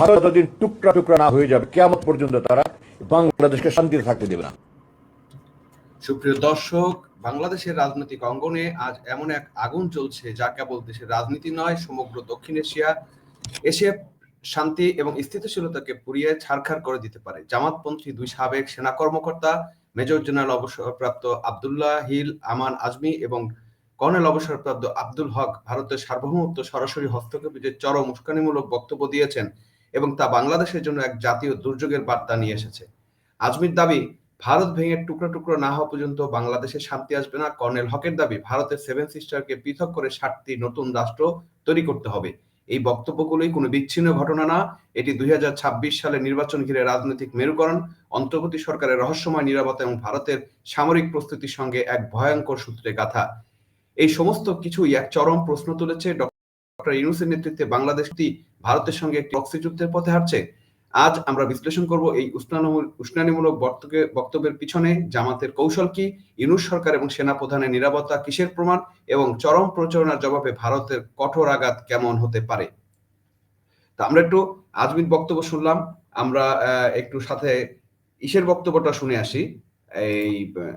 ভারত যতদিন টুকরা টুকরা না হয়ে যাবে কেমন পর্যন্ত তারা বাংলাদেশকে শান্তিতে থাকতে দেবে না। সুপ্রিয় দর্শক, বাংলাদেশের রাজনৈতিক অঙ্গনে আজ এমন এক আগুন চলছে যা কেবল দেশের রাজনীতি নয়, সমগ্র দক্ষিণ এশিয়া এশিয়া শান্তি এবং স্থিতিশীলতাকে পুড়িয়ে ছারখার করে দিতে পারে। জামাতপন্থী দুই সাবেক সেনা কর্মকর্তা, মেজর জেনারেল অবসরপ্রাপ্ত আবদুল্লাহ হিল, আমান আজমি এবং কর্নেল অবসরপ্রাপ্ত আব্দুল হক ভারতের সার্বভৌমত্ব সরাসরি হস্তক্ষেপে চরম উস্কানিমূলক বক্তব্য দিয়েছেন এবং তা বাংলাদেশের জন্য এক জাতীয় দুর্যোগের বার্তা নিয়ে এসেছে। আজমির দাবি, ভারত ভেঙে টুকরো টুকরো না হওয়া পর্যন্ত বাংলাদেশে শান্তি আসবে না। কর্নেল হকের দাবি, ভারতের সেভেন সিস্টারকে পৃথক করে সাতটি নতুন রাষ্ট্র তৈরি করতে হবে। এই বক্তব্যগুলোই কোনো বিচ্ছিন্ন ঘটনা না। এটি দুই হাজার ছাব্বিশ সালে নির্বাচন ঘিরে রাজনৈতিক মেরুকরণ, অন্তর্বর্তী সরকারের রহস্যময় নিরাপত্তা এবং ভারতের সামরিক প্রস্তুতির সঙ্গে এক ভয়ঙ্কর সূত্রে গাথা। এই সমস্ত কিছুই এক চরম প্রশ্ন তুলেছে ডক্টর ইউনুসের নেতৃত্বে বাংলাদেশ কি ভারতের সঙ্গে একটি অক্সি যুদ্ধের পথে হাঁটছে। আজ আমরা বিশ্লেষণ করব এই উস্কানিমূলক বক্তব্যের পিছনে জামাতের কৌশল কি, ইউনুস সরকার এবং সেনা প্রধানের নিরাপত্তা কিসের প্রমাণ, এবং চরম প্রচারণার জবাবে ভারতের কঠোর আঘাত কেমন হতে পারে? তা আমরা একটু আজমির বক্তব্য শুনলাম। আমরা একটু সাথে ইসের বক্তব্যটা শুনে আসি। এই,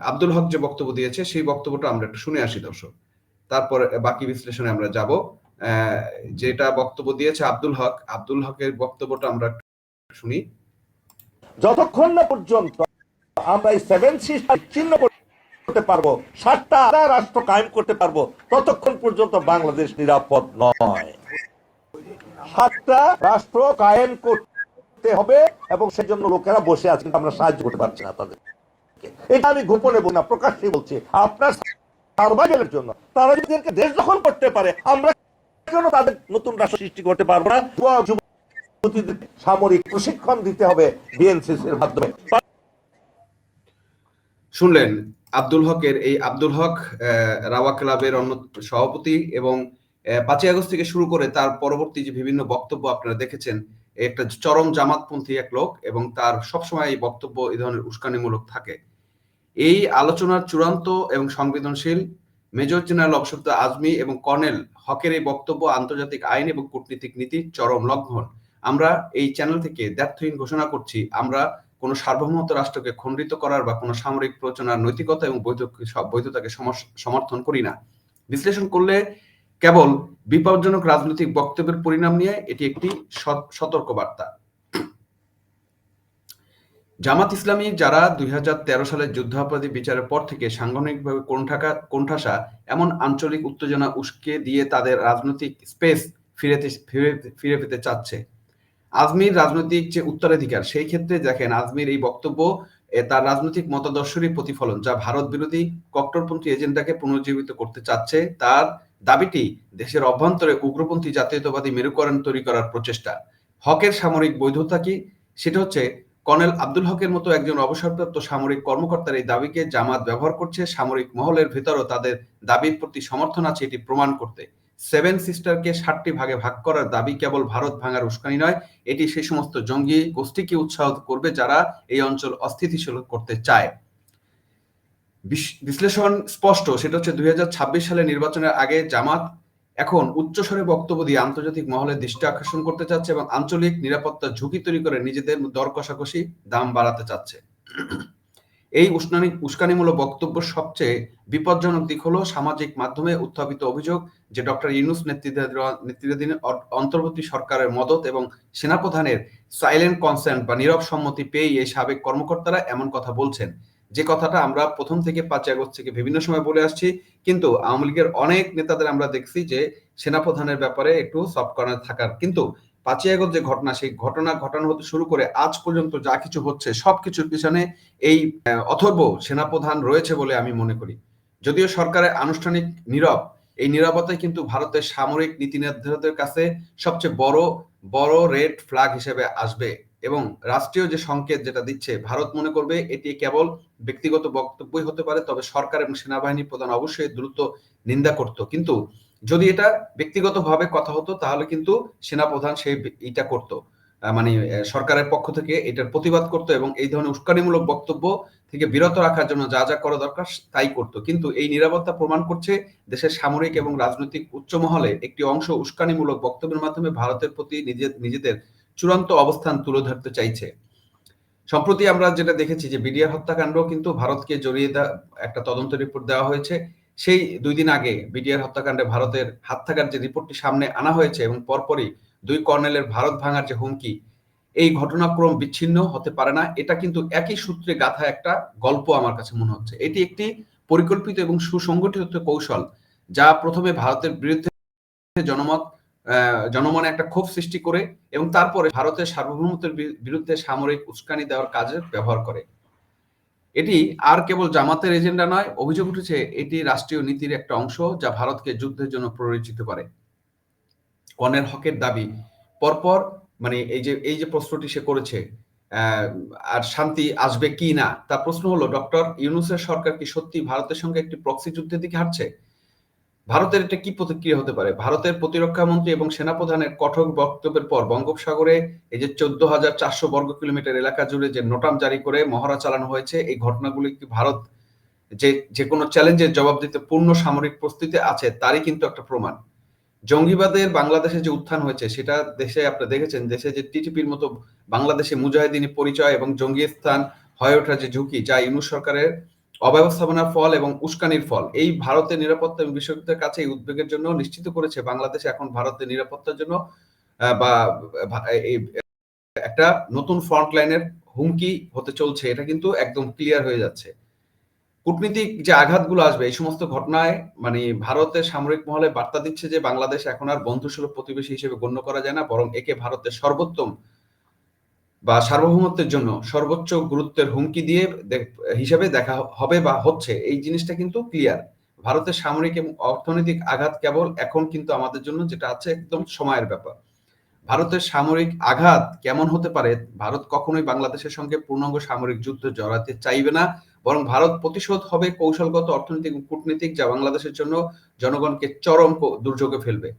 আব্দুল হক যে বক্তব্য দিয়েছে, সেই বক্তব্যটা আমরা একটু শুনে আসি, দর্শক। তারপর বাকি বিশ্লেষণে আমরা যাব। যেটা বক্তব্য দিয়েছে আব্দুল হক, আব্দুল হকের বক্তব্যটা আমরা শুনি। যতক্ষণ না পর্যন্ত আমরা এই সেভেন সিস্টার চিহ্ন করতে পারব, সাতটা আলাদা রাষ্ট্র কায়েম করতে পারব, ততক্ষণ পর্যন্ত বাংলাদেশ নিরাপদ নয়। সাতটা রাষ্ট্র কায়েম করতে হবে এবং সেজন্য লোকেরা বসে আছে, কিন্তু আমরা সাহায্য করতে পারছি না তাদের। এটা আমি গোপনে বলি না, প্রকাশ্যে বলছি। আপনার সার্ভাইভেলের জন্য, তারা যদি দেশ দখল করতে পারে, আমরা কেন তাদের নতুন রাষ্ট্র সৃষ্টি করতে পারব না? সামরিক প্রশিক্ষণ দিতে হবে বিএনসিসির মাধ্যমে। শুনলেন, আব্দুল হকের এই আব্দুল হক রাওয়া ক্লাবের অন্য সভাপতি এবং পাঁচই আগস্ট থেকে শুরু করে তার পরবর্তী যে বিভিন্ন বক্তব্য আপনারা দেখেছেন একটা চরম জামাতপন্থী এক লোক এবং তার সবসময় এই বক্তব্য এই ধরনের উস্কানিমূলক থাকে। এই আলোচনার চূড়ান্ত এবং সংবেদনশীল মেজর জেনারেল অবসরপ্রাপ্ত আজমি এবং কর্নেল হকের এই বক্তব্য, আন্তর্জাতিক আইন এবং কূটনীতিক নীতির চরম লঙ্ঘন। আমরা এই চ্যানেল থেকে দ্ব্যর্থহীন ঘোষণা করছি, আমরা কোনো সার্বভৌমত্ব রাষ্ট্রকে খণ্ডিত করার বা কোনো সামরিক প্ররোচনার নৈতিকতা এবং বৈধতাকে সমর্থন করি না। বিশ্লেষণ করলে কেবল বিপজ্জনক রাজনৈতিক বক্তব্যের পরিণাম নিয়ে এটি একটি সত- সতর্ক বার্তা জামাত ইসলামী যারা দুই হাজার তেরো সালের যুদ্ধাপরাধী বিচারের পর থেকে সাংগঠনিকভাবে কোণঠাকা কোণঠাসা, এমন আঞ্চলিক উত্তেজনা উস্কে দিয়ে তাদের রাজনৈতিক স্পেস ফিরে ফিরে ফিরে পেতে চাচ্ছে। আজমির রাজনৈতিক যে উত্তরাধিকার, সেই ক্ষেত্রে দেখেন আজমির এই বক্তব্য তার রাজনৈতিক মতাদর্শেরই প্রতিফলন, যা ভারত বিরোধী কট্টরপন্থী এজেন্ডাকে পুনর্জীবিত করতে চাচ্ছে। তার দাবিটি দেশের অভ্যন্তরে উগ্রপন্থী জাতীয়তাবাদী মেরুকরণ তৈরি করার প্রচেষ্টা। হকের সামরিক বৈধতা কি? সেটা হচ্ছে কর্নেল আব্দুল হকের মতো একজন অবসরপ্রাপ্ত সামরিক কর্মকর্তার এই দাবিকে জামাত ব্যবহার করছে। সামরিক মহলের ভেতরও তাদের দাবির প্রতি সমর্থন আছে এটি প্রমাণ করতে। সেভেন সিস্টারকে ষাটটি ভাগে ভাগ করার দাবি কেবল ভারত ভাঙার উস্কানি নয়, এটি সেই সমস্ত জঙ্গি গোষ্ঠীকে উৎসাহ করবে যারা এই অঞ্চল অস্থিতিশীল করতে চায়। বিশ- বিশ্লেষণ স্পষ্ট, সেটা হচ্ছে দুই হাজার ছাব্বিশ সালে নির্বাচনের আগে জামাত এখন উচ্চস্বরে বক্তব্য দিয়ে আন্তর্জাতিক মহলে দৃষ্টি আকর্ষণ করতে চাচ্ছে এবং আঞ্চলিক নিরাপত্তা ঝুঁকি তৈরি করে নিজেদের দর কষাকষি দাম বাড়াতে চাচ্ছে। এই উস্কানি উস্কানিমূলক বক্তব্য সবচেয়ে বিপজ্জনক দিক হলো সামাজিক মাধ্যমে উত্থাপিত অভিযোগ যে ডক্টর ইউনুস নেতৃত্বাধীন অন্তর্বর্তী সরকারের মদত এবং সেনাপ্রধানের সাইলেন্ট কনসেন্ট বা নীরব সম্মতি পেয়েই এই সাবেক কর্মকর্তারা এমন কথা বলছেন। যে কথাটা আমরা প্রথম থেকে পাঁচই আগস্ট থেকে বিভিন্ন সময় বলে আসছি, কিন্তু আওয়ামী লীগের অনেক নেতাদের আমরা দেখছি যে সেনাপ্রধানের ব্যাপারে একটু সফট কর্নার থাকার। কিন্তু পাঁচই আগস্ট যে ঘটনা, সেই ঘটনা ঘটানো হতে শুরু করে আজ পর্যন্ত যা কিছু হচ্ছে সবকিছুর পিছনে এই অথর্ব সেনাপ্রধান রয়েছে বলে আমি মনে করি। যদিও সরকারের আনুষ্ঠানিক নীরব, এই নীরবতাই কিন্তু ভারতের সামরিক নীতি নির্ধারকদের কাছে সবচেয়ে বড় বড় রেড ফ্ল্যাগ হিসেবে আসবে। এবং রাষ্ট্রীয় যে সংকেত যেটা দিচ্ছে, ভারত মনে করবে এটি কেবল ব্যক্তিগত বক্তব্যই হতে পারে, তবে সরকার এবং সেনাবাহিনী প্রধান অবশ্যই দ্রুত নিন্দা করত। কিন্তু যদি এটা ব্যক্তিগতভাবে কথা হতো, তাহলে কিন্তু সেনাপ্রধান সেই এটা করত। মানে সরকারের পক্ষ থেকে এটার প্রতিবাদ করত এবং এই ধরনের উস্কানিমূলক বক্তব্য থেকে বিরত রাখার জন্য যা যা করা দরকার, তাই করত। কিন্তু এই নিরাপত্তা প্রমাণ করছে দেশের সামরিক এবং রাজনৈতিক উচ্চ মহলে একটি অংশ উস্কানিমূলক বক্তব্যের মাধ্যমে ভারতের প্রতি নিজে নিজেদের চূড়ান্ত অবস্থান তুলে ধরতে চাইছে। সম্প্রতি আমরা যেটা দেখেছি যে বিডিআর হত্যাকাণ্ড কিন্তু ভারতকে জড়িয়ে একটা তদন্ত রিপোর্ট দেওয়া হয়েছে। সেই দুই দিন আগে বিডিআর হত্যাকাণ্ডে ভারতের হাত থাকার যে রিপোর্টটি সামনে আনা হয়েছে এবং পরপরই দুই কর্নেলের ভারত ভাঙার যে হুমকি, এই ঘটনাক্রম বিচ্ছিন্ন হতে পারে না। এটা কিন্তু একই সূত্রে গাথা একটা গল্প আমার কাছে মনে হচ্ছে। এটি একটি পরিকল্পিত এবং সুসংগঠিত কৌশল যা প্রথমে ভারতের বিরুদ্ধে জনমত জনমনে একটা ক্ষোভ সৃষ্টি করে এবং তারপরে ভারতের সার্বভৌমত্বের বিরুদ্ধে সামরিক উস্কানি দেওয়ার কাজে ব্যবহার করে। এটি আর কেবল জামাতের এজেন্ডা নয়, অভিযোগ উঠেছে এটি রাষ্ট্রীয় নীতির একটা অংশ যা ভারতকে যুদ্ধের জন্য প্ররোচিত করে। কনের হকের দাবি পরপর মানে এই যে এই যে প্রশ্নটি সে করেছে আর শান্তি আসবে কি না, তার প্রশ্ন হলো, ডক্টর ইউনুসের সরকার কি সত্যি ভারতের সঙ্গে একটি প্রক্সি যুদ্ধের দিকে হাঁটছে? ভারতের এটা কি প্রতিক্রিয়া হতে পারে? ভারতের প্রতিরক্ষা মন্ত্রী এবং সেনাপ্রধানের কঠোর বক্তব্যের পর বঙ্গোপসাগরে এই যে চোদ্দ হাজার চারশো বর্গ কিলোমিটার এলাকা জুড়ে যে নোটাম জারি করে মহড়া চালানো হয়েছে, এই ঘটনাগুলি কি ভারত যে যে কোনো চ্যালেঞ্জের জবাব দিতে পূর্ণ সামরিক প্রস্তুতি আছে, তারই কিন্তু একটা প্রমাণ। জঙ্গিবাদের বাংলাদেশে যে উত্থান হয়েছে, সেটা দেশে আপনি দেখেছেন, দেশে যে টিটিপির মতো বাংলাদেশে মুজাহিদিনী পরিচয় এবং জঙ্গি স্থান হয়ে ওঠার যে ঝুঁকি, যা ইউনুস সরকারের অব্যবস্থাপনার ফল এবং উস্কানির ফল। এই ভারতের নিরাপত্তা বিশ্ববিদ্যালয়ের কাছে এই উদ্বেগের জন্য নিশ্চিত করেছে বাংলাদেশ এখন ভারতের নিরাপত্তার জন্য বা এই একটা নতুন ফ্রন্ট লাইনের হুমকি হতে চলছে। এটা কিন্তু একদম ক্লিয়ার হয়ে যাচ্ছে। কূটনীতিক যে আঘাতগুলো আসবে, এই সমস্ত ঘটনায় মানে ভারতের সামরিক মহলে বার্তা দিচ্ছে যে বাংলাদেশ এখন আর বন্ধুসুলভ প্রতিবেশী হিসেবে গণ্য করা যায় না, বরং একে ভারতের সর্বোত্তম বা সার্বভৌমত্বের জন্য সর্বোচ্চ গুরুত্বের হুমকি দিয়ে হিসেবে দেখা হবে বা হচ্ছে, এই জিনিসটা কিন্তু ক্লিয়ার ভারতের সামরিক এবং অর্থনৈতিক আঘাত কেবল এখন কিন্তু আমাদের জন্য যেটা আছে একদম সময়ের ব্যাপার। ভারতের সামরিক আঘাত কেমন হতে পারে, ভারত কখনোই বাংলাদেশের সঙ্গে পূর্ণাঙ্গ সামরিক যুদ্ধ জড়াতে চাইবে না, বরং ভারত প্রতিশোধ হবে কৌশলগত অর্থনৈতিক কূটনীতিক যা বাংলাদেশের জন্য জনগণকে চরম দুর্যোগে ফেলবে।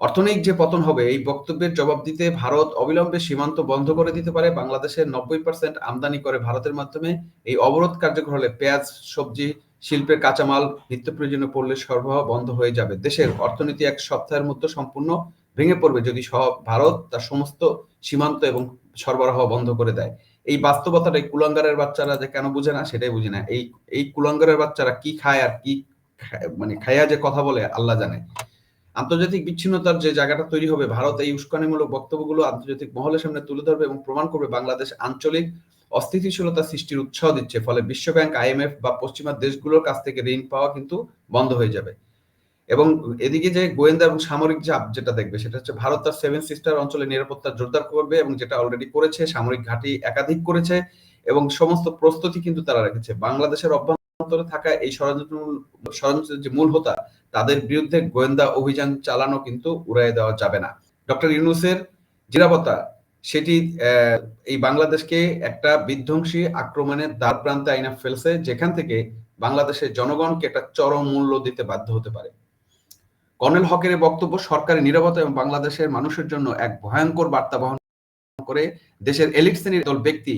অর্থনৈতিক যে পতন হবে, এই বক্তব্যের জবাব দিতে ভারত অবিলম্বে সীমান্ত বন্ধ করে দিতে পারে। বাংলাদেশের নব্বই পার্সেন্ট আমদানি করে ভারতের মাধ্যমে এই অবরোধ কার্যকর হলে পেঁয়াজ, সবজি, শিল্পের কাঁচামাল, নিত্য প্রয়োজনীয় পড়লে সরবরাহ বন্ধ হয়ে যাবে। দেশের অর্থনীতি এক সপ্তাহের মধ্যে সম্পূর্ণ ভেঙে পড়বে যদি সব ভারত তার সমস্ত সীমান্ত এবং সরবরাহ বন্ধ করে দেয়। এই বাস্তবতাটা এই কুলাঙ্গারের বাচ্চারা যে কেন বুঝে না, সেটাই বুঝে না। এই এই কুলাঙ্গারের বাচ্চারা কি খায় আর কি মানে খাইয়া যে কথা বলে, আল্লাহ জানে। আন্তর্জাতিক বিচ্ছিন্নতার যে জায়গাটা তৈরি হবে, ভারত এই উস্কানিমূলক বক্তব্যগুলো আন্তর্জাতিক মহলের সামনে তুলে ধরবে এবং প্রমাণ করবে বাংলাদেশ আঞ্চলিক অস্থিতিশীলতা সৃষ্টির উৎসাহ দিচ্ছে। ফলে বিশ্বব্যাংক, আইএমএফ বা পশ্চিমা দেশগুলোর কাছ থেকে ঋণ পাওয়া কিন্তু বন্ধ হয়ে যাবে। এবং এদিকে যে গোয়েন্দা এবং সামরিক চাপ যেটা দেখবে, সেটা হচ্ছে ভারত তার সেভেন সিস্টার অঞ্চলে নিরাপত্তা জোরদার করবে এবং যেটা অলরেডি করেছে, সামরিক ঘাঁটি একাধিক করেছে এবং সমস্ত প্রস্তুতি কিন্তু তারা রেখেছে। বাংলাদেশের অভ্যন্তরে থাকা এই ষড়যন্ত্র যে মূল হোতা, তাদের বিরুদ্ধে গোয়েন্দা অভিযান চালানো কিন্তু উড়াই দেওয়া যাবে না। ডক্টর ইউনুসের নিরাপত্তা, সেটি এই বাংলাদেশকে একটা বিধ্বংসী আক্রমণের দ্বার প্রান্তে আইনা ফেলছে, যেখান থেকে বাংলাদেশের জনগণকে একটা চরম মূল্য দিতে বাধ্য হতে পারে। কর্নেল হকের বক্তব্য সরকারি নিরাপত্তা এবং বাংলাদেশের মানুষের জন্য এক ভয়ঙ্কর বার্তা বহন করে দেশের এলিট শ্রেণির দল ব্যক্তি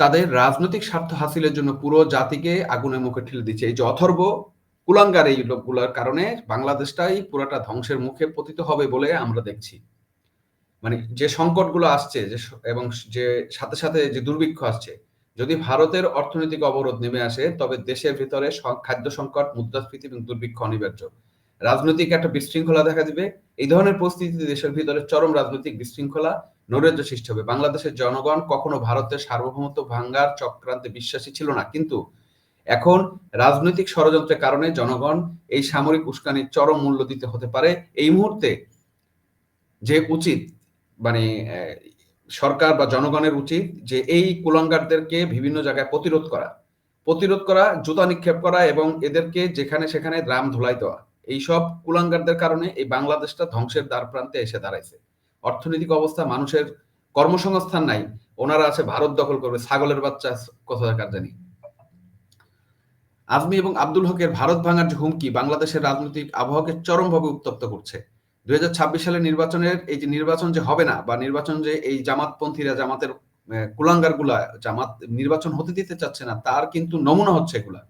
তাদের রাজনৈতিক স্বার্থ হাসিলের জন্য পুরো জাতিকে আগুনের মুখে ঠেলে দিচ্ছে। এই যে অথর্ব কুলাঙ্গার এই লোকগুলোর কারণে বাংলাদেশটাই পুরাটা ধ্বংসের মুখে পতিত হবে বলে আমরা দেখছি। মানে যে সংকটগুলো আসছে যে এবং যে সাথে সাথে যে দুর্ভিক্ষ আসছে, যদি ভারতের অর্থনৈতিক অবরোধ নেমে আসে, তবে দেশের ভিতরে খাদ্য সংকট, মুদ্রাস্ফীতি এবং দুর্ভিক্ষ অনিবার্য। রাজনৈতিক একটা বিশৃঙ্খলা দেখা দিবে। এই ধরনের পরিস্থিতিতে দেশের ভিতরে চরম রাজনৈতিক বিশৃঙ্খলা নৈরাজ্য সৃষ্টি হবে। বাংলাদেশের জনগণ কখনো ভারতের সার্বভৌমত্ব ভাঙ্গার চক্রান্তে বিশ্বাসী ছিল না। কিন্তু এখন রাজনৈতিক ষড়যন্ত্রের কারণে জনগণ এই সামরিক উস্কানির চরম মূল্য দিতে হতে পারে। এই মুহূর্তে যে উচিত মানে সরকার বা জনগণের উচিত যে এই কুলাঙ্গারদেরকে বিভিন্ন জায়গায় প্রতিরোধ করা। প্রতিরোধ করা, জুতা নিক্ষেপ করা এবং এদেরকে যেখানে সেখানে রাম ধুলাই দেওয়া। এইসব কুলাঙ্গারদের কারণে এই বাংলাদেশটা ধ্বংসের দ্বার প্রান্তে এসে দাঁড়াইছে। অর্থনৈতিক অবস্থা, মানুষের কর্মসংস্থান নাই, ওনারা আছে ভারত দখল করবে, ছাগলের বাচ্চা কথা জানি। আজমি এবং আব্দুল হকের ভারত ভাঙার যে হুমকি, বাংলাদেশের রাজনৈতিক আবহাওয়াকে চরমভাবে উত্তপ্ত করছে। দুই হাজার ছাব্বিশ সালের নির্বাচনের, এই যে নির্বাচন যে হবে না, বা নির্বাচন যে এই জামাতপন্থীরা জামাতের কুলাঙ্গারগুলা জামাত নির্বাচন হতে দিতে চাচ্ছে না, তার কিন্তু নমুনা হচ্ছে এগুলা।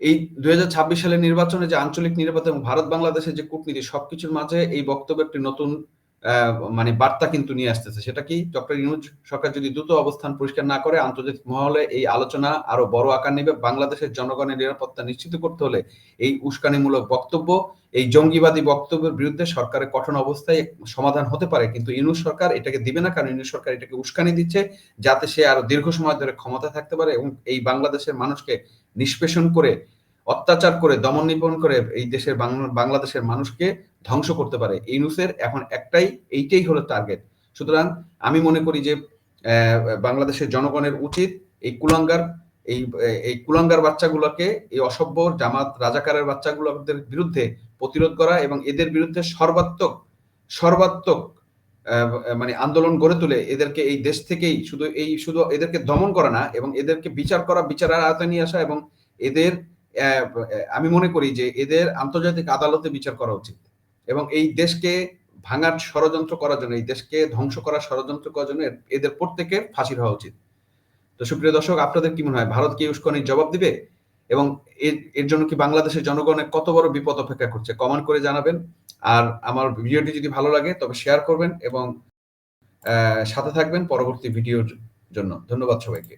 এই দুই হাজার ছাব্বিশ সালের নির্বাচনে যে আঞ্চলিক নিরাপত্তা এবং ভারত বাংলাদেশের যে কূটনীতি সবকিছুর মাঝে এই বক্তব্য একটি নতুন মানে বার্তা কিন্তু নিয়ে আসতেছে। সেটা কি? ডক্টর ইউনুস সরকার যদি দ্রুত অবস্থান পরিষ্কার না করে, আন্তর্জাতিক মহলে এই আলোচনা আরও বড় আকার নেবে। বাংলাদেশের জনগণের নিরাপত্তা নিশ্চিত করতে হলে এই উস্কানিমূলক বক্তব্য, এই জঙ্গিবাদী বক্তব্যের বিরুদ্ধে সরকারের কঠোর অবস্থায় সমাধান হতে পারে। কিন্তু ইউনুস সরকার এটাকে দিবে না, কারণ ইউনুস সরকার এটাকে উস্কানি দিচ্ছে যাতে সে আরও দীর্ঘ সময় ধরে ক্ষমতা থাকতে পারে এবং এই বাংলাদেশের মানুষকে নিষ্পেষণ করে, অত্যাচার করে, দমন নিপন করে এই দেশের বাংলাদেশের মানুষকে ধ্বংস করতে পারে। ইউনুসের এখন একটাই, এইটাই হলো টার্গেট সুতরাং আমি মনে করি যে বাংলাদেশের জনগণের উচিত এই কুলাঙ্গার, এই এই কুলাঙ্গার বাচ্চাগুলোকে, এই অসভ্য জামাত রাজাকারের বাচ্চাগুলোদের বিরুদ্ধে প্রতিরোধ করা এবং এদের বিরুদ্ধে সর্বাত্মক সর্বাত্মক মানে আন্দোলন গড়ে তুলে এদেরকে এই দেশ থেকেই শুধু এই শুধু এদেরকে দমন করা না, এবং এদেরকে বিচার করা, বিচারের আওতায় নিয়ে আসা এবং এদের আমি মনে করি যে এদের আন্তর্জাতিক আদালতে বিচার করা উচিত। এবং এই দেশকে ভাঙার ষড়যন্ত্র করার জন্য, এই দেশকে ধ্বংস করার ষড়যন্ত্র করার জন্য এদের প্রত্যেকের ফাঁসির হওয়া উচিত। তো সুপ্রিয় দর্শক, আপনাদের কি মনে হয়, ভারত কি উস্কানির জবাব দিবে? এবং এর এর জন্য কি বাংলাদেশের জনগণের কত বড় বিপদ অপেক্ষা করছে? কমেন্ট করে জানাবেন। আর আমার ভিডিওটি যদি ভালো লাগে, তবে শেয়ার করবেন এবং সাথে থাকবেন পরবর্তী ভিডিওর জন্য। ধন্যবাদ সবাইকে।